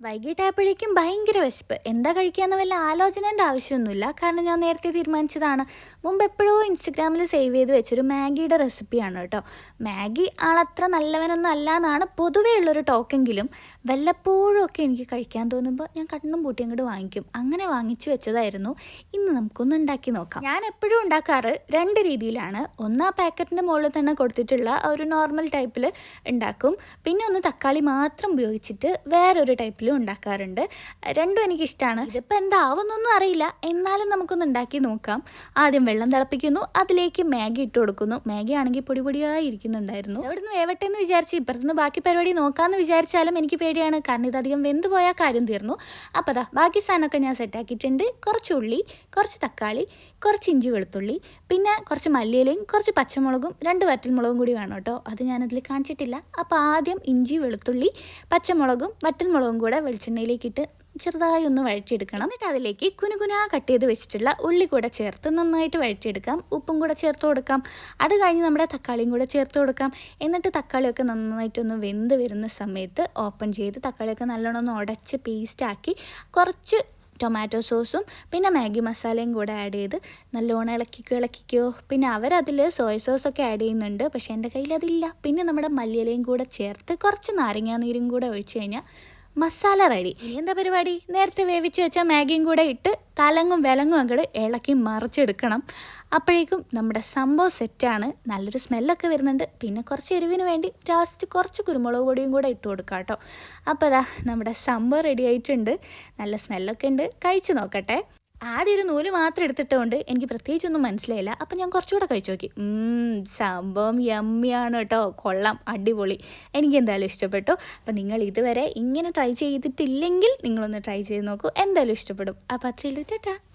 വൈകിട്ടായപ്പോഴേക്കും ഭയങ്കര വിശപ്പ്. എന്താ കഴിക്കാന്ന് വല്ല ആലോചനേന്റെ ആവശ്യമൊന്നുമില്ല. കാരണം ഞാൻ നേരത്തെ തീരുമാനിച്ചതാണ്. മുമ്പ് എപ്പോഴോ ഇൻസ്റ്റഗ്രാമിൽ സേവ് ചെയ്ത് വെച്ചൊരു മാഗിയുടെ റെസിപ്പിയാണ് കേട്ടോ. മാഗി ആളത്ര നല്ലവനൊന്നും അല്ല എന്നാണ് പൊതുവേ ഉള്ളൊരു ടോക്കെങ്കിലും വല്ലപ്പോഴും ഒക്കെ എനിക്ക് കഴിക്കാൻ തോന്നുമ്പോൾ ഞാൻ കണ്ണും പൂട്ടി അങ്ങോട്ട് വാങ്ങിക്കും. അങ്ങനെ വാങ്ങിച്ചു വെച്ചതായിരുന്നു. ഇന്ന് നമുക്കൊന്ന് ഉണ്ടാക്കി നോക്കാം. ഞാൻ എപ്പോഴും ഉണ്ടാക്കാറ് രണ്ട് രീതിയിലാണ്. ഒന്ന് ആ പാക്കറ്റിന്റെ മുകളിൽ തന്നെ കൊടുത്തിട്ടുള്ള ഒരു നോർമൽ ടൈപ്പിൽ ഉണ്ടാക്കും. പിന്നെ ഒന്ന് തക്കാളി മാത്രം ഉപയോഗിച്ചിട്ട് വേറൊരു ടൈപ്പിലും ഉണ്ടാക്കാറുണ്ട്. രണ്ടും എനിക്കിഷ്ടമാണ് ഇതിപ്പോൾ എന്താവുന്നൊന്നും അറിയില്ല. എന്നാലും നമുക്കൊന്ന് ഉണ്ടാക്കി നോക്കാം. ആദ്യം വെള്ളം തിളപ്പിക്കുന്നു. അതിലേക്ക് മാഗി ഇട്ട് കൊടുക്കുന്നു. മാഗി ആണെങ്കിൽ പൊടി പൊടിയായി ഇരിക്കുന്നുണ്ടായിരുന്നു. അവിടുന്ന് വേവട്ടെ എന്ന് വിചാരിച്ച് ഇപ്പുറത്തുനിന്ന് ബാക്കി പരിപാടി നോക്കാമെന്ന് വിചാരിച്ചാലും എനിക്ക് പേടിയാണ്. കാരണം ഇതധികം വെന്ത് പോയാൽ കാര്യം തീർന്നു. അപ്പോൾ അതാ ബാക്കി സാധനമൊക്കെ ഞാൻ സെറ്റാക്കിയിട്ടുണ്ട് കുറച്ച് ഉള്ളി കുറച്ച് തക്കാളി കുറച്ച് ഇഞ്ചി വെളുത്തുള്ളി പിന്നെ കുറച്ച് മല്ലിയിലയും കുറച്ച് പച്ചമുളകും രണ്ട് വറ്റൽമുളകും കൂടി വേണം കേട്ടോ. അത് ഞാനതിൽ കാണിച്ചിട്ടില്ല. അപ്പോൾ ആദ്യം ഇഞ്ചി വെളുത്തുള്ളി പച്ചമുളകും വറ്റൽമുളകും കൂടെ വെളിച്ചെണ്ണയിലേക്ക് ഇട്ട് ചെറുതായി ഒന്ന് വഴറ്റിയെടുക്കണം. എന്നിട്ട് അതിലേക്ക് കുനുകുനാ കട്ട് ചെയ്ത് വെച്ചിട്ടുള്ള ഉള്ളി കൂടെ ചേർത്ത് നന്നായിട്ട് വഴറ്റിയെടുക്കാം. ഉപ്പും കൂടെ ചേർത്ത് കൊടുക്കാം. അത് കഴിഞ്ഞ് നമ്മുടെ തക്കാളിയും കൂടെ ചേർത്ത് കൊടുക്കാം. എന്നിട്ട് തക്കാളിയൊക്കെ നന്നായിട്ടൊന്ന് വെന്ത് വരുന്ന സമയത്ത് ഓപ്പൺ ചെയ്ത് തക്കാളിയൊക്കെ നല്ലോണം ഒന്ന് ഉടച്ച് പേസ്റ്റാക്കി കുറച്ച് ടൊമാറ്റോ സോസും പിന്നെ മാഗി മസാലയും കൂടെ ആഡ് ചെയ്ത് നല്ലോണം ഇളക്കിക്കോ ഇളക്കിക്കോ. പിന്നെ അവരതിൽ സോയ സോസൊക്കെ ആഡ് ചെയ്യുന്നുണ്ട്. പക്ഷേ എന്റെ കയ്യിൽ അതില്ല പിന്നെ നമ്മുടെ മല്ലിയിലയും കൂടെ ചേർത്ത് കുറച്ച് നാരങ്ങാനീരും കൂടെ ഒഴിച്ച് കഴിഞ്ഞാൽ മസാല റെഡി. ഇനി എന്താ പരിപാടി? നേരത്തെ വേവിച്ച് വെച്ച മാഗിയും കൂടെ ഇട്ട് തലങ്ങും വിലങ്ങും അങ്ങട് ഇളക്കി മറിച്ചെടുക്കണം. അപ്പോഴേക്കും നമ്മുടെ സംഭവം സെറ്റാണ് നല്ലൊരു സ്മെല്ലൊക്കെ വരുന്നുണ്ട്. പിന്നെ കുറച്ച് എരിവിന് വേണ്ടി ലാസ്റ്റ് കുറച്ച് കുരുമുളക് പൊടിയും കൂടെ ഇട്ട് കൊടുക്കാം കേട്ടോ. അപ്പോൾ അതാ നമ്മുടെ സംഭവം റെഡി ആയിട്ടുണ്ട്. നല്ല സ്മെല്ലൊക്കെ ഉണ്ട്. കഴിച്ച് നോക്കട്ടെ. ആദ്യം ഒരു നൂൽ മാത്രം എടുത്തിട്ടുകൊണ്ട് എനിക്ക് പ്രത്യേകിച്ചൊന്നും മനസ്സിലായില്ല. അപ്പം ഞാൻ കുറച്ചുകൂടെ കഴിച്ചു നോക്കി. സംഭവം യമ്മിയാണ് കേട്ടോ കൊള്ളാം. അടിപൊളി. എനിക്ക് എന്തായാലും ഇഷ്ടപ്പെട്ടു. അപ്പം നിങ്ങൾ ഇതുവരെ ഇങ്ങനെ ട്രൈ ചെയ്തിട്ടില്ലെങ്കിൽ നിങ്ങളൊന്ന് ട്രൈ ചെയ്ത് നോക്കൂ. എന്തായാലും ഇഷ്ടപ്പെടും. അപ്പം അത്രയുള്ളൂ ടാറ്റാ.